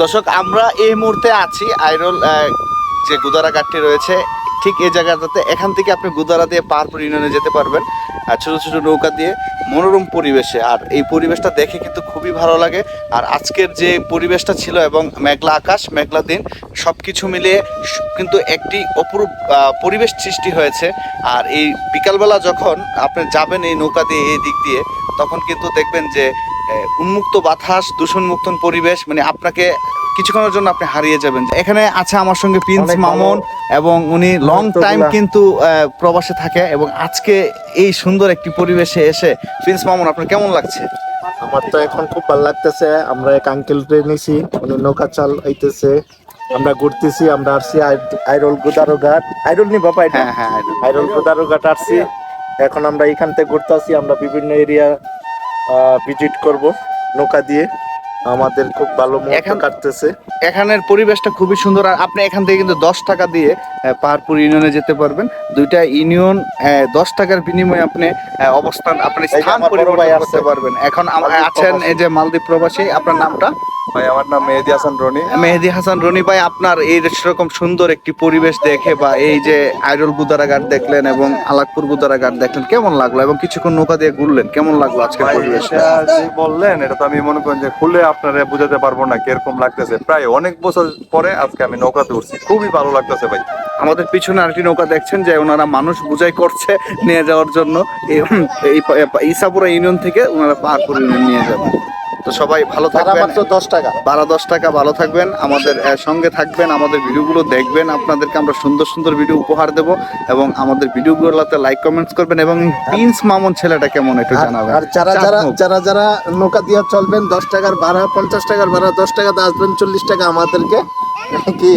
দর্শক, আমরা এই মুহূর্তে আছি আইরল যে গুদারা ঘাটটি রয়েছে, ঠিক এই জায়গাটাতে। এখান থেকে আপনি গুদারা দিয়ে পাহাড়পুর ইউনিয়নে যেতে পারবেন। আর ছোটো ছোটো নৌকা দিয়ে মনোরম পরিবেশে। আর এই পরিবেশটা দেখে কিন্তু খুবই ভালো লাগে। আর আজকের যে পরিবেশটা ছিল এবং মেঘলা আকাশ, মেঘলা দিন সব কিছু মিলিয়ে কিন্তু একটি অপরূপ পরিবেশ সৃষ্টি হয়েছে। আর এই বিকালবেলা যখন আপনি যাবেন এই নৌকা দিয়ে, এই দিক দিয়ে, তখন কিন্তু দেখবেন যে উন্মুক্ত বাতাস দূষণমুক্ত পরিবেশ মানে আপনাকে কিছুক্ষণের জন্য আপনি হারিয়ে যাবেন। এখানে আছে আমার সঙ্গে প্রিন্স মামুন এবং উনি লং টাইম কিন্তু প্রবাসে থাকে এবং আজকে এই সুন্দর একটি পরিবেশে এসে প্রিন্স মামুন আপনার কেমন লাগছে? আমার তো এখন খুব ভালো লাগতেছে। আমরা এক আঙ্কেল নিছি উনি নৌকা চাল হইতেছে। আমরা ঘুরতেছি আমরা আসছি আই- আইরল গোদারো ঘাট আইরল নি বাবা হ্যাঁ হ্যাঁ আইরল। গোদারো ঘাট আসছি। এখন আমরা এখান থেকে ঘুরতে আসছি আমরা বিভিন্ন এরিয়া ভিজিট করব। নৌকা দিয়ে। আমাদের খুব ভালো মুহূর্ত কাটতেছে। এখানের পরিবেশটা খুবই সুন্দর। আর আপনি এখান থেকে কিন্তু দশ টাকা দিয়ে পাহাড়পুর ইউনিয়নে যেতে পারবেন। দুইটা ইউনিয়ন আহ, দশ টাকার বিনিময়ে আপনি অবস্থান আপনি স্থান পরিবর্তন করতে পারবেন। এখন আছেন এই যে মালদ্বীপ প্রবাসী। আপনার নামটা? ভাই আমার নাম মেহেদি হাসান রনি মেহেদি হাসান রনি ভাই আপনার এই সেরকম সুন্দর একটি পরিবেশ দেখে বা এই যে আইরল গুদারা ঘাট দেখলেন এবং আলাকপুর গুদারা ঘাট দেখলেন কেমন লাগল এবং কিছুক্ষণ নৌকা দিয়ে ঘুরলেন কেমন লাগল আজকের পরিবেশ বললেন এটা তো আমি মনে করেন যে খুলে আপনারা বুঝাতে পারব না কীরকম লাগতেছে প্রায় অনেক বছর পরে আজকে আমি নৌকাতে উঠছি খুবই ভালো লাগতেছে ভাই আমাদের পিছনে আরেকটি নৌকা দেখছেন যে ওনারা মানুষ বুঝাই করছে নিয়ে যাওয়ার জন্য এই- এই ইসাপুরা ইউনিয়ন থেকে ওনারা পাহাড়পুর ইউনিয়ন নিয়ে যাবেন তো সবাই ভালো থাকবেন। মাত্র দশ টাকা। বারো দশ টাকা ভালো থাকবেন। আমাদের সঙ্গে থাকবেন আমাদের ভিডিওগুলো দেখবেন। আপনাদেরকে আমরা সুন্দর সুন্দর ভিডিও উপহার দেব এবং আমাদের ভিডিওগুলোতে লাইক কমেন্টস করবেন এবং প্রিন্স মামুন ছেলেটা কেমন একটু জানাবেন। আর যারা যারা যারা যারা নৌকা দিয়ে চলবেন দশ টাকার ভাড়া পঞ্চাশ টাকার ভাড়া দশ টাকা আসবেন চল্লিশ টাকা আমাদেরকে। কি?